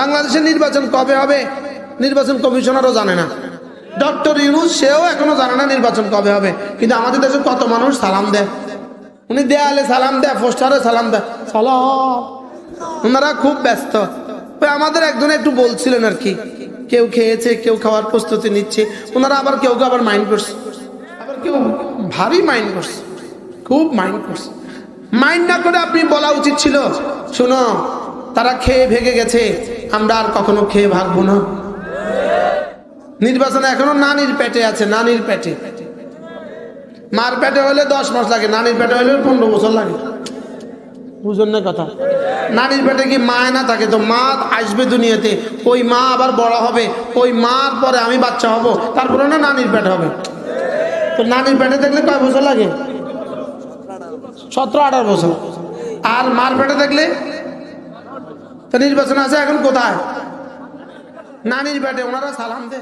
বাংলাদেশের নির্বাচন কবে হবে? নির্বাচন কমিশনারও জানে না। ডক্টর ইউনুস, সেও এখনও জানে না নির্বাচন কবে হবে। কিন্তু আমাদের দেশে কত মানুষ সালাম দেয়। উনি দেয়ালে সালাম দেয়, পোস্টারে সালাম দেয়। সালাম। ওনারা খুব ব্যস্ত। আমাদের একজন একটু বলছিলেন আর কি, কেউ খেয়েছে, কেউ খাওয়ার প্রস্তুতি নিচ্ছে। ওনারা আবার কেউ কেউ আবার মাইন্ড করছে। আবার কেউ ভারী মাইন্ড করছে। খুব মাইন্ড করছে। মাইন্ড না করে আপনি বলা উচিত ছিল, শুনো, তারা খেয়ে ভেগে গেছে। আমরা আর কখনো খেয়ে ভাগবো না। নির্বাচনে এখনও নানির পেটে আছে, নানির পেটে। মার পেটে হলে দশ মাস লাগে, নানির পেটে হলে পনেরো বছর লাগে। বুঝুন না কথা। নানির পেটে কি মা না থাকে? তো মা আসবে দুনিয়াতে, ওই মা আবার বড় হবে, ওই মার পরে আমি বাচ্চা হব, তারপরে না নানির পেট হবে। তো নানির পেটে দেখলে কয় বছর লাগে? সতেরো আঠারো বছর। আর মার পেটে দেখলে তো নির্বাচন আছে এখন কোথায়? নানির বেটে ওনারা সালাম দে